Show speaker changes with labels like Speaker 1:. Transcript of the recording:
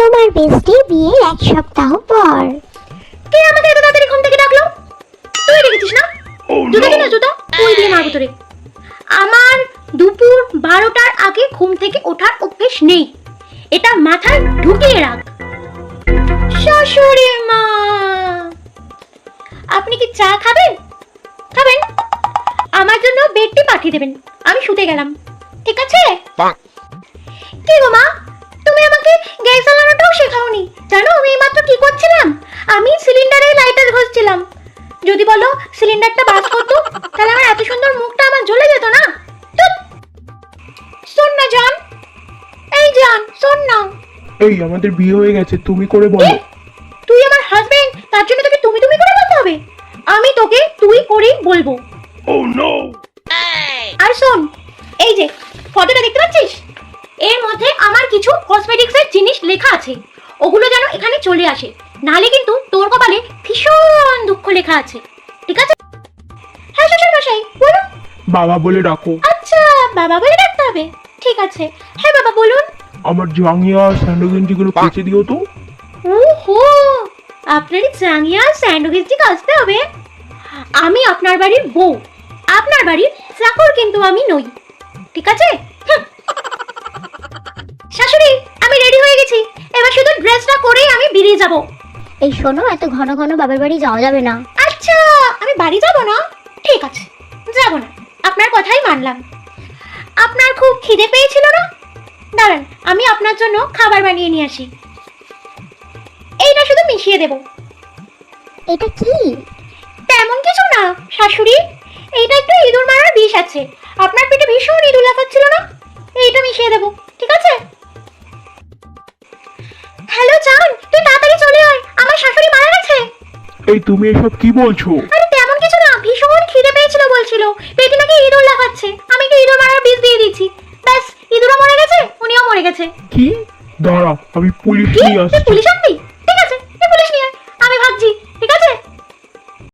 Speaker 1: তোমার বেস্টি বিয়ের এক সপ্তাহ পর।
Speaker 2: কে আমাকে এত তাড়াতাড়ি ঘুম থেকে ডাকলো? তুই ডেকেছিস না? জুতা দিনা জুতা তুই দিয়ে মারবো তোরে? আমার দুপুর বারোটার আগে ঘুম থেকে ওঠার অভ্যেস নেই। এটা মাথায় ঢুকিয়ে রাখ। শাশুড়ি মা! আপনি কি চা খাবেন? খাবেন? আমার জন্য বেডটি পাঠিয়ে দেবেন। আমি শুতে গেলাম। ঠিক আছে? কি গো মা? তুমি আমাকে গ্যাস জ্বালানোটাও শেখাওনি। জানো আমি এইমাত্র কি করছিলাম? আমি সিলিন্ডারে লাইটার ঘষছিলাম। যদি বলো সিলিন্ডারটা বাস করতো তাহলে আমার এত সুন্দর মুখটা আমার জ্বলে যেত না। শোন না জান। এই জান শোন না।
Speaker 3: এই আমাদের বিয়ে হয়ে গেছে তুমি করে বলো।
Speaker 2: তুই আমার হাজবেন্ড তার জন্য তোকে তুমি তুমি করে বলতে হবে? আমি তোকে তুই করেই বলব।
Speaker 3: ও নো
Speaker 2: আর শোন এই যে ফটোটা দেখতে পাচ্ছিস? কিছু কসমেটিক্সের জিনিস লেখা আছে। ওগুলো যেন এখানে চলে আসে। নালে কিন্তু তোর কপালে ভীষণ দুঃখ লেখা আছে। ঠিক আছে? হ্যাঁ শ্বশুর মশাই বলুন।
Speaker 3: বাবা বলে ডাকো।
Speaker 2: আচ্ছা বাবা বলে ডাকতে হবে। ঠিক আছে। হ্যাঁ বাবা বলুন।
Speaker 3: আমার জাঙ্গিয়া স্যান্ডো গেঞ্জিগুলো কেচে দিও তো।
Speaker 2: ওহো আপনারই চাঙিয়া স্যান্ডউইচটি কাজতে হবে। আমি আপনার বাড়ির বউ। আপনার বাড়ির চাকর কিন্তু আমি নই। ঠিক আছে। শাশুড়ি আমি রেডি হয়ে গেছি। এবার শুধু ড্রেসটা করেই আমি বেরিয়ে যাব।
Speaker 1: এই শোনো এত ঘন ঘন বাবার বাড়ি যাওয়া যাবে না।
Speaker 2: আচ্ছা আমি বাড়ি যাব না? ঠিক আছে যাব না। আপনার কথাই মানলাম। আপনার খুব খিদে পেয়েছিল না? দাঁড়ান আমি আপনার জন্য খাবার বানিয়ে নিয়ে আসি। এইটা শুধু মিশিয়ে দেবো।
Speaker 1: এটা কি?
Speaker 2: তেমন কিছু না শাশুড়ি। এইটা একটু ইঁদুর মারার বিষ আছে। আপনার পেটে ভীষণ ইঁদুর লাফাচ্ছিল না? এইটা মিশিয়ে দেবো ঠিক আছে?
Speaker 3: এই তুমি এসব কি বলছো?
Speaker 2: আরে তেমন কিছু না ভীষণ খিদে পেয়েছিল বলছিল। পেটে নাকি ইঁদুর লাফাচ্ছে। আমি একটু ইঁদুর মারার বিষ দিয়ে দিচ্ছি? ব্যাস ইঁদুরও মরে গেছে উনিও মরে গেছে।
Speaker 3: কি? দাঁড়া আমি পুলিশ
Speaker 2: কি?
Speaker 3: নিয়ে আসছি।
Speaker 2: পুলিশ আনবি?